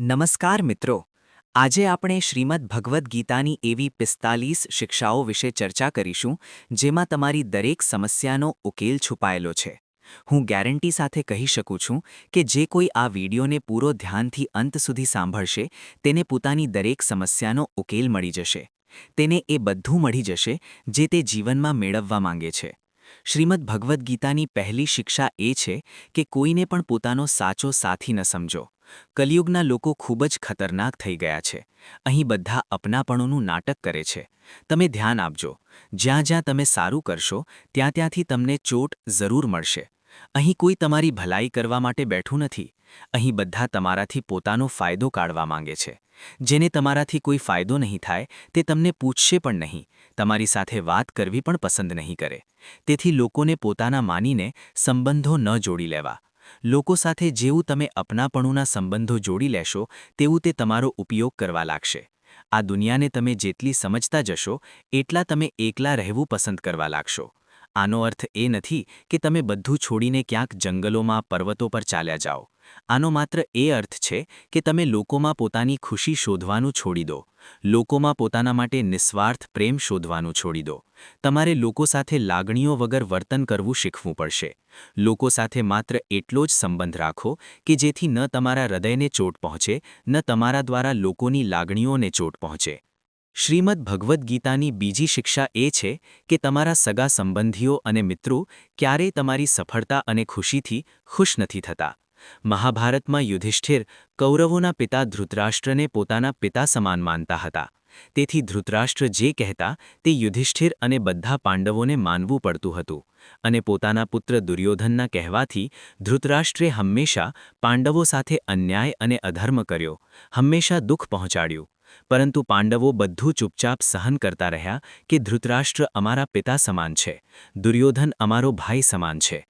નમસ્કાર મિત્રો. આજે આપણે શ્રીમદ ભગવદ્ ગીતાની એવી પિસ્તાલીસ શિક્ષાઓ વિશે ચર્ચા કરીશું, જેમાં તમારી દરેક સમસ્યાનો ઉકેલ છુપાયેલો છે. હું ગેરંટી સાથે કહી શકું છું કે જે કોઈ આ વિડીયોને પૂરો ધ્યાનથી અંત સુધી સાંભળશે, તેને પોતાની દરેક સમસ્યાનો ઉકેલ મળી જશે. તેને એ બધું મળી જશે, જે તે જીવનમાં મેળવવા માંગે છે. શ્રીમદ ભગવદ્ ગીતાની પહેલી શિક્ષા એ છે કે કોઈને પણ પોતાનો સાચો સાથી ન સમજો. કલિયુગના લોકો ખૂબ જ ખતરનાક થઈ ગયા છે. અહીં બધા અપનાપણોનું નાટક કરે છે. તમે ધ્યાન આપજો. જ્યાં જ્યાં તમે સારું કરશો, ત્યાં ત્યાંથી તમને ચોટ જરૂર મળશે. અહીં કોઈ તમારી ભલાઈ કરવા માટે બેઠું નથી. અહીં બધા તમારાથી પોતાનો ફાયદો કાઢવા માંગે છે. જેને તમારાથી કોઈ ફાયદો નહીં થાય, તે તમને પૂછશે પણ નહીં. તમારી સાથે વાત કરવી પણ પસંદ નહીં કરે. તેથી લોકોને પોતાના માનીને સંબંધો ન જોડી લેવા. લોકો સાથે જેવું તમે અપનાપણુંના સંબંધો જોડી લેશો, તેવું તે તમારો ઉપયોગ કરવા લાગશે. આ દુનિયાને તમે જેટલી સમજતા જશો, એટલા તમે એકલા રહેવું પસંદ કરવા લાગશો. આનો અર્થ એ નથી કે તમે બધું છોડીને ક્યાંક જંગલોમાં, પર્વતો પર ચાલ્યા જાઓ. આનો માત્ર એ અર્થ છે કે તમે લોકોમાં પોતાની ખુશી શોધવાનું છોડી દો. લોકોમાં પોતાના માટે નિસ્વાર્થ પ્રેમ શોધવાનું છોડી દો. તમારે લોકો સાથે લાગણીઓ વગર વર્તન કરવું શીખવું પડશે. લોકો સાથે માત્ર એટલો જ સંબંધ રાખો કે જેથી ન તમારા હૃદયને ચોટ પહોંચે, ન તમારા દ્વારા લોકોની લાગણીઓને ચોટ પહોંચે. શ્રીમદ ભગવદ્ ગીતાની બીજી શિક્ષા એ છે કે તમારા સગા સંબંધીઓ અને મિત્રો ક્યારેય તમારી સફળતા અને ખુશીથી ખુશ નથી થતા. મહાભારતમાં યુધિષ્ઠિર કૌરવોના પિતા ધૃતરાષ્ટ્રને પોતાના પિતા સમાન માનતા હતા. તેથી ધૃતરાષ્ટ્ર જે કહેતા તે યુધિષ્ઠિર અને બધા પાંડવોને માનવું પડતું હતું અને પોતાના પુત્ર દુર્યોધનના કહેવાથી ધૃતરાષ્ટ્રે હંમેશા પાંડવો સાથે અન્યાય અને અધર્મ કર્યો, હંમેશા દુઃખ પહોંચાડ્યું. પરંતુ પાંડવો બધું ચૂપચાપ સહન કરતા રહ્યા કે ધૃતરાષ્ટ્ર અમારા પિતા સમાન છે, દુર્યોધન અમારો ભાઈ સમાન છે.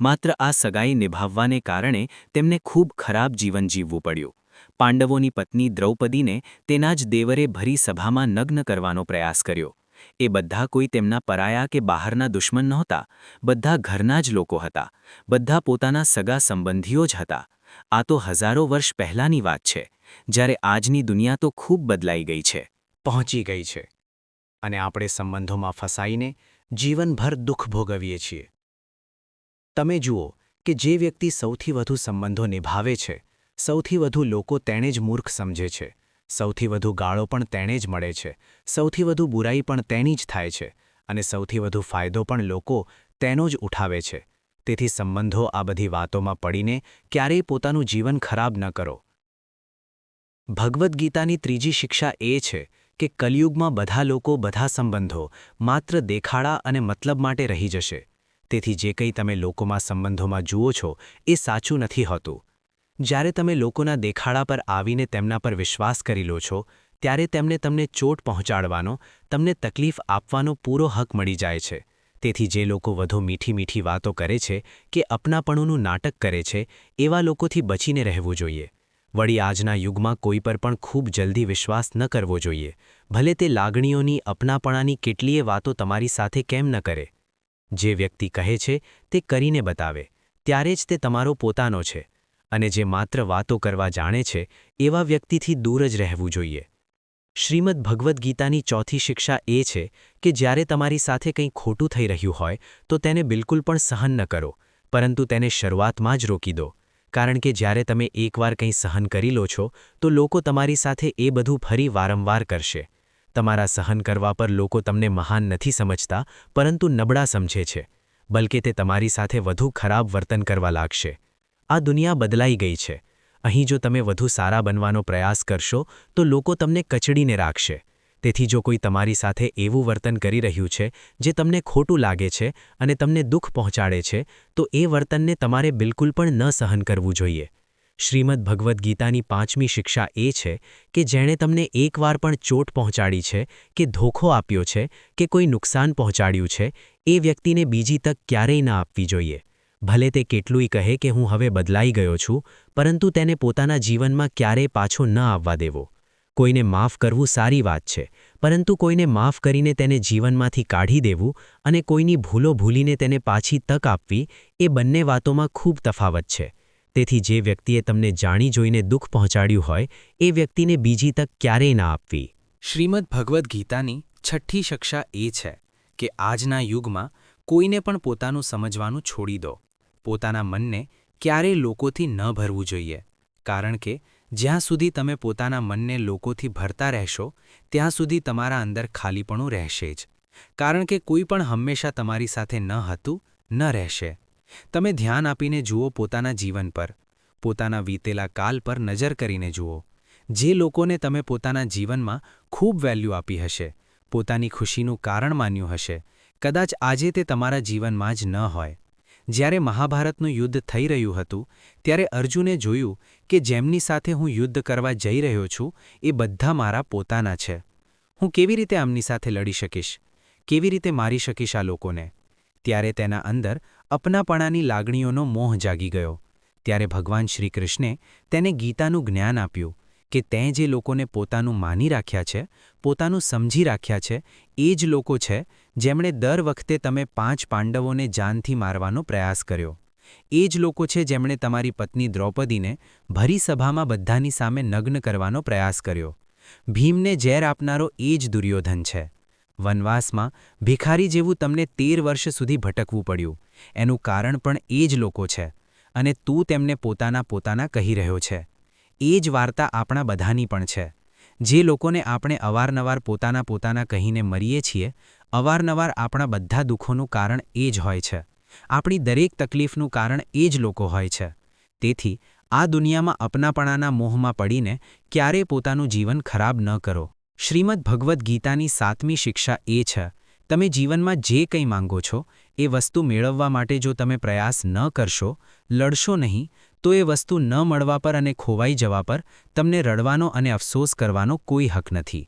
માત્ર આ સગાઈ નિભાવવાને કારણે તેમને ખૂબ ખરાબ જીવન જીવવું પડ્યું. પાંડવોની પત્ની દ્રૌપદીને તેના જ દેવરે ભરી સભામાં નગ્ન કરવાનો પ્રયાસ કર્યો. એ બધા કોઈ તેમના પરાયા કે બહારના દુશ્મન નહોતા, બધા ઘરના જ લોકો હતા, બધા પોતાના સગા સંબંધીઓ જ હતા. આ તો હજારો વર્ષ પહેલાંની વાત છે, જ્યારે આજની દુનિયા તો ખૂબ બદલાઈ ગઈ છે. પહોંચી ગઈ છે. અને આપણે સંબંધોમાં ફસાઈને જીવનભર દુઃખ ભોગવીએ છીએ. તમે જુઓ કે જે વ્યક્તિ સૌથી વધુ સંબંધો નિભાવે છે, સૌથી વધુ લોકો તેણે જ મૂર્ખ સમજે છે, સૌથી વધુ ગાળો પણ તેણે જ મળે છે, સૌથી વધુ બુરાઈ પણ તેની જ થાય છે અને સૌથી વધુ ફાયદો પણ લોકો તેનો જ ઉઠાવે છે. તેથી સંબંધો આ બધી વાતોમાં પડીને ક્યારેય પોતાનું જીવન ખરાબ ન કરો. ભગવદ્ ગીતાની ત્રીજી શિક્ષા એ છે કે કલિયુગમાં બધા લોકો બધા સંબંધો માત્ર દેખાડા અને મતલબ માટે રહી જશે. તેથી જે કંઈ તમે લોકોમાં સંબંધોમાં જુઓ છો, એ સાચું નથી હોતું. જ્યારે તમે લોકોના દેખાડા પર આવીને તેમના પર વિશ્વાસ કરી લો છો, ત્યારે તેમને તમને ચોટ પહોંચાડવાનો, તમને તકલીફ આપવાનો પૂરો હક મળી જાય છે. તેથી જે લોકો વધુ મીઠી મીઠી વાતો કરે છે કે અપનાપણુંનું નાટક કરે છે, એવા લોકોથી બચીને રહેવું જોઈએ. વળી આજના યુગમાં કોઈ પર પણ ખૂબ જલ્દી વિશ્વાસ ન કરવો જોઈએ. ભલે તે લાગણીઓની, અપનાપણાની કેટલીય વાતો તમારી સાથે કેમ ન કરે. જે વ્યક્તિ કહે છે તે કરીને બતાવે, ત્યારે જ તે તમારો પોતાનો છે અને જે માત્ર વાતો કરવા જાણે છે એવા વ્યક્તિથી દૂર જ રહેવું જોઈએ. શ્રીમદ ભગવદ્ ગીતાની ચોથી શિક્ષા એ છે કે જ્યારે તમારી સાથે કંઈ ખોટું થઈ રહ્યું હોય, તો તેને બિલકુલ પણ સહન ન કરો, પરંતુ તેને શરૂઆતમાં જ રોકી દો. કારણ કે જ્યારે તમે એકવાર કંઈ સહન કરી લો છો, તો લોકો તમારી સાથે એ બધું ફરી વારંવાર કરશે. તમારા સહન કરવા પર લોકો તમને મહાન નથી સમજતા, પરંતુ નબળા સમજે છે, બલકે તે તમારી સાથે વધુ ખરાબ વર્તન કરવા લાગશે. આ દુનિયા બદલાઈ ગઈ છે. અહીં જો તમે વધુ સારા બનવાનો પ્રયાસ કરશો, તો લોકો તમને કચડીને રાખશે. તેથી જો કોઈ તમારી સાથે એવું વર્તન કરી રહ્યું છે, જે તમને ખોટું લાગે છે અને તમને દુઃખ પહોંચાડે છે, તો એ વર્તનને તમારે બિલકુલ પણ ન સહન કરવું જોઈએ. શ્રીમદ ભગવદ્ ગીતાની પાંચમી શિક્ષા એ છે કે જેણે તમને એકવાર પણ ચોટ પહોંચાડી છે, કે ધોખો આપ્યો છે, કે કોઈ નુકસાન પહોંચાડ્યું છે, એ વ્યક્તિને બીજી તક ક્યારેય ના આપવી જોઈએ. ભલે તે કેટલુંય કહે કે હું હવે બદલાઈ ગયો છું, પરંતુ તેને પોતાના જીવનમાં ક્યારેય પાછો ન આવવા દેવો. કોઈને માફ કરવું સારી વાત છે, પરંતુ કોઈને માફ કરીને તેને જીવનમાંથી કાઢી દેવું અને કોઈની ભૂલો ભૂલીને તેને પાછી તક આપવી એ બંને વાતોમાં ખૂબ તફાવત છે. તેથી જે વ્યક્તિએ તમને જાણી જોઈને દુઃખ પહોંચાડ્યું હોય, એ વ્યક્તિને બીજી તક ક્યારેય ના આપવી. શ્રીમદ ભગવદ્ ગીતાની છઠ્ઠી શિક્ષા એ છે કે આજના યુગમાં કોઈને પણ પોતાનું સમજવાનું છોડી દો. પોતાના મનને ક્યારેય લોકોથી ન ભરવું જોઈએ. કારણ કે જ્યાં સુધી તમે પોતાના મનને લોકોથી ભરતા રહેશો, ત્યાં સુધી તમારા અંદર ખાલીપણું રહેશે જ. કારણ કે કોઈ પણ હંમેશા તમારી સાથે ન હતું, ન રહેશે. તમે ધ્યાન આપીને જુઓ પોતાના જીવન પર, પોતાના વીતેલા કાલ પર નજર કરીને જુઓ. જે લોકોને તમે પોતાના જીવનમાં ખૂબ વેલ્યુ આપી હશે, પોતાની ખુશીનું કારણ માન્યું હશે, કદાચ આજે તે તમારા જીવનમાં જ ન હોય. જ્યારે મહાભારતનું યુદ્ધ થઈ રહ્યું હતું, ત્યારે અર્જુને જોયું કે જેમની સાથે હું યુદ્ધ કરવા જઈ રહ્યો છું, એ બધા મારા પોતાના છે. હું કેવી રીતે આમની સાથે લડી શકીશ? કેવી રીતે મારી શકીશ આ લોકોને? ત્યારે તેના અંદર અપનાપણાની લાગણીઓનો મોહ જાગી ગયો. ત્યારે ભગવાન શ્રીકૃષ્ણે તેને ગીતાનું જ્ઞાન આપ્યું કે તેં જે લોકોને પોતાનું માની રાખ્યા છે, પોતાનું સમજી રાખ્યા છે, એ જ લોકો છે જેમણે દર વખતે તમે પાંચ પાંડવોને જાનથી મારવાનો પ્રયાસ કર્યો. એ જ લોકો છે જેમણે તમારી પત્ની દ્રૌપદીને ભરી સભામાં બધાની સામે નગ્ન કરવાનો પ્રયાસ કર્યો. ભીમને ઝેર આપનારો એ જ દુર્યોધન છે. વનવાસમાં ભિખારી જેવું તમને તેર વર્ષ સુધી ભટકવું પડ્યું. એનું કારણ પણ એ જ લોકો છે અને તું તેમને પોતાના પોતાના કહી રહ્યો છે. એ જ વાર્તા આપણા બધાની પણ છે. જે લોકોને આપણે અવારનવાર પોતાના પોતાના કહીને મરીએ છીએ, અવારનવાર આપણા બધા દુઃખોનું કારણ એ જ હોય છે. આપણી દરેક તકલીફનું કારણ એ જ લોકો હોય છે. તેથી આ દુનિયામાં અપનાપણાના મોહમાં પડીને ક્યારેય પોતાનું જીવન ખરાબ ન કરો. શ્રીમદ ભગવદ્ ગીતાની સાતમી શિક્ષા એ છે. તમે જીવનમાં જે કંઈ માંગો છો એ વસ્તુ મેળવવા માટે જો તમે પ્રયાસ ન કરશો, લડશો નહીં, તો એ વસ્તુ ન મળવા પર અને ખોવાઈ જવા પર તમને રડવાનો અને અફસોસ કરવાનો કોઈ હક નથી.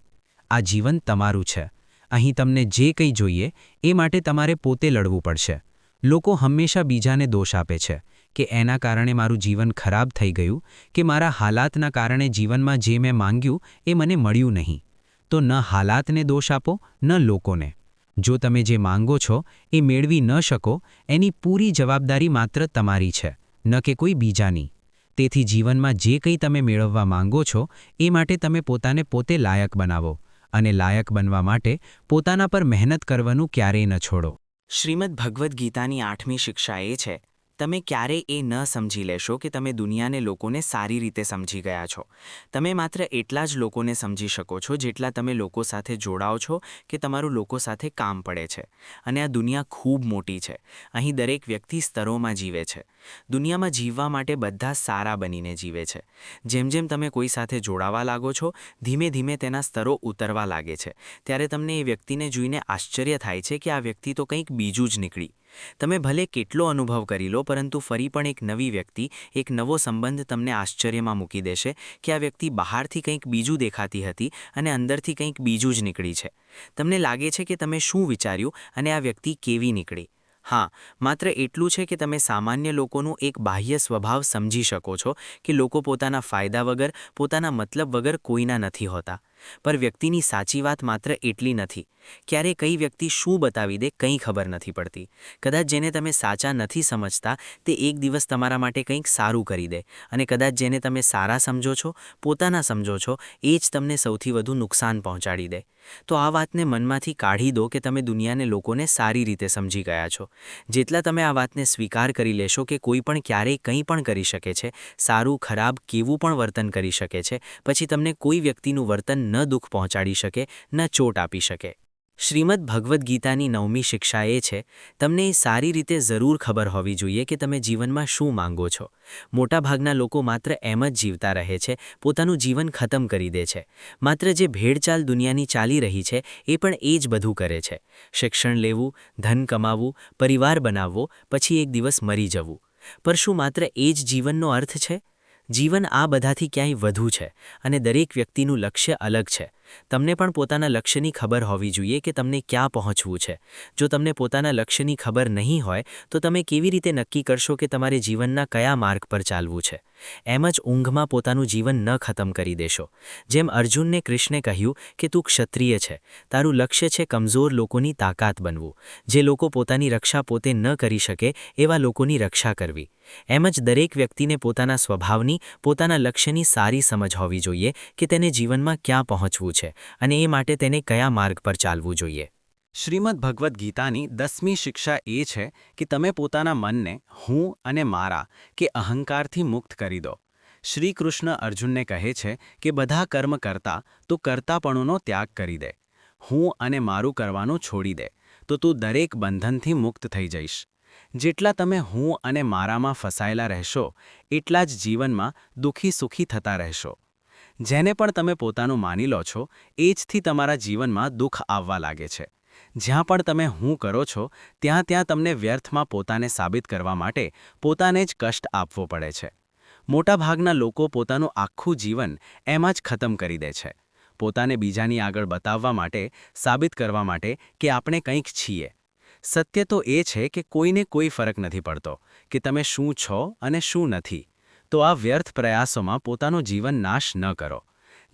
આ જીવન તમારું છે. અહીં તમને જે કંઈ જોઈએ, એ માટે તમારે પોતે લડવું પડશે. લોકો હંમેશા બીજાને દોષ આપે છે, કે એના કારણે મારું જીવન ખરાબ થઈ ગયું, કે મારા હાલાતના કારણે જીવનમાં જે મેં માંગ્યું, એ મને મળ્યું નહીં. તો ન હાલાતને દોષ આપો, ન લોકોને. જો તમે જે માંગો છો એ મેળવી ન શકો, એની પૂરી જવાબદારી માત્ર તમારી છે, ન કે કોઈ બીજાની. તેથી જીવનમાં જે કંઈ તમે મેળવવા માંગો છો, એ માટે તમે પોતાને પોતે લાયક બનાવો અને લાયક બનવા માટે પોતાના પર મહેનત કરવાનું ક્યારેય ન છોડો. શ્રીમદ ભગવદ્ ગીતાની આઠમી શિક્ષા એ છે તમે ક્યારે એ ન સમજી લેશો કે તમે દુનિયાને લોકોને સારી રીતે સમજી ગયા છો. તમે માત્ર એટલા જ લોકોને સમજી શકો છો જેટલા તમે લોકો સાથે જોડાઓ છો કે તમારું લોકો સાથે કામ પડે છે. અને આ દુનિયા ખૂબ મોટી છે. અહીં દરેક વ્યક્તિ સ્તરોમાં જીવે છે. દુનિયામાં જીવવા માટે બધા સારા બનીને જીવે છે. જેમ જેમ તમે કોઈ સાથે જોડાવા લાગો છો, ધીમે ધીમે તેના સ્તરો ઉતરવા લાગે છે. ત્યારે તમને એ વ્યક્તિને જોઈને આશ્ચર્ય થાય છે કે આ વ્યક્તિ તો કંઈક બીજું જ નીકળી. તમે ભલે કેટલો અનુભવ કરી લો, પરંતુ ફરી પણ એક નવી વ્યક્તિ, એક નવો સંબંધ તમને આશ્ચર્યમાં મૂકી દેશે કે આ વ્યક્તિ બહારથી કંઈક બીજું દેખાતી હતી અને અંદરથી કંઈક બીજું જ નીકળી છે. તમને લાગે છે કે તમે શું વિચાર્યું અને આ વ્યક્તિ કેવી નીકળી? હા, માત્ર એટલું છે કે તમે સામાન્ય લોકોનું એક બાહ્ય સ્વભાવ સમજી શકો છો કે લોકો પોતાના ફાયદા વગર, પોતાના મતલબ વગર કોઈના નથી હોતા. પર વ્યક્તિની સાચી વાત માત્ર એટલી નથી. ક્યારે કઈ વ્યક્તિ શું બતાવી દે કંઈ ખબર નથી પડતી. કદાચ જેને તમે સાચા નથી સમજતા, તે એક દિવસ તમારા માટે કંઈક સારું કરી દે. અને કદાચ જેને તમે સારા સમજો છો, પોતાના સમજો છો, એ જ તમને સૌથી વધુ નુકસાન પહોંચાડી દે. તો આ વાતને મનમાંથી કાઢી દો કે તમે દુનિયાને લોકોને સારી રીતે સમજી ગયા છો. જેટલા તમે આ વાતને સ્વીકાર કરી લેશો કે કોઈ પણ ક્યારેય કંઈ પણ કરી શકે છે, સારું, ખરાબ, કેવું પણ વર્તન કરી શકે છે, પછી તમને કોઈ વ્યક્તિનું વર્તન ન દુઃખ પહોંચાડી શકે, ન ચોટ આપી શકે. શ્રીમદ ભગવદ્ ગીતાની નવમી શિક્ષા એ છે, તમને એ સારી રીતે જરૂર ખબર હોવી જોઈએ કે તમે જીવનમાં શું માંગો છો. મોટાભાગના લોકો માત્ર એમ જ જીવતા રહે છે, પોતાનું જીવન ખતમ કરી દે છે. માત્ર જે ભેડચાલ દુનિયાની ચાલી રહી છે, એ પણ એ જ બધું કરે છે. શિક્ષણ લેવું, ધન કમાવવું પરિવાર બનાવવો, પછી એક દિવસ મરી જવું. પર શું માત્ર એ જ જીવનનો અર્થ છે? જીવન આ બધાથી ક્યાંય વધુ છે અને દરેક વ્યક્તિનું લક્ષ્ય અલગ છે. તમને પણ પોતાના લક્ષ્યની ખબર હોવી જોઈએ કે તમને ક્યાં પહોંચવું છે. જો તમને પોતાના લક્ષ્યની ખબર નહીં હોય, તો તમે કેવી રીતે નક્કી કરશો કે તમારે જીવનના કયા માર્ગ પર ચાલવું છે? એમ જ ઊંઘમાં પોતાનું જીવન ન ખતમ કરી દેશો. જેમ અર્જુનને કૃષ્ણે કહ્યું કે તું ક્ષત્રિય છે, તારું લક્ષ્ય છે કમજોર લોકોની તાકાત બનવું. જે લોકો પોતાની રક્ષા પોતે ન કરી શકે, એવા લોકોની રક્ષા કરવી. એમ જ દરેક વ્યક્તિને પોતાના સ્વભાવની, પોતાના લક્ષ્યની સારી સમજ હોવી જોઈએ કે તેને જીવનમાં ક્યાં પહોંચવું છે અને એ માટે તેને કયા માર્ગ પર ચાલવું જોઈએ? શ્રીમદ ભગવદ્ ગીતાની દસમી શિક્ષા એ છે કે તમે પોતાના મનને હું અને મારા કે અહંકારથી મુક્ત કરી દો. શ્રી કૃષ્ણ અર્જુનને કહે છે કે બધા કર્મ કરતા તું કર્તાપણુનો ત્યાગ કરી દે. હું અને મારું કરવાનું છોડી દે. તો તું દરેક બંધનથી મુક્ત થઈ જઈશ. જેટલા તમે હું અને મારામાં ફસાયેલા રહેશો, એટલા જ જીવનમાં દુઃખી સુખી થતા રહેશો. જેને પણ તમે પોતાનું માની લો છો, એ જથી તમારા જીવનમાં દુઃખ આવવા લાગે છે. જ્યાં પણ તમે હું કરો છો, ત્યાં ત્યાં તમને વ્યર્થમાં પોતાને સાબિત કરવા માટે પોતાને જ કષ્ટ આપવો પડે છે. મોટાભાગના લોકો પોતાનું આખું જીવન એમાં જ ખતમ કરી દે છે. પોતાને બીજાની આગળ બતાવવા માટે, સાબિત કરવા માટે કે આપણે કંઈક છીએ. સત્ય તો એ છે કે કોઈને કોઈ ફરક નથી પડતો, કે તમે શું છો અને શું નથી. તો આ વ્યર્થ પ્રયાસોમાં પોતાનો જીવન નાશ ન કરો.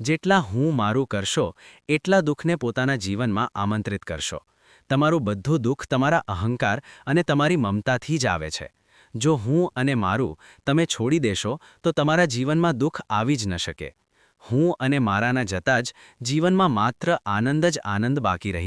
જેટલા હું મારું કરશો, એટલા દુઃખને પોતાના જીવનમાં આમંત્રિત કરશો. તમારું બધું દુઃખ તમારા અહંકાર અને તમારી મમતાથી જ આવે છે. જો હું અને મારું તમે છોડી દેશો, તો તમારા જીવનમાં દુઃખ આવી જ ન શકે. હું અને મારાના જતાં જ જીવનમાં માત્ર આનંદ જ આનંદ બાકી રહી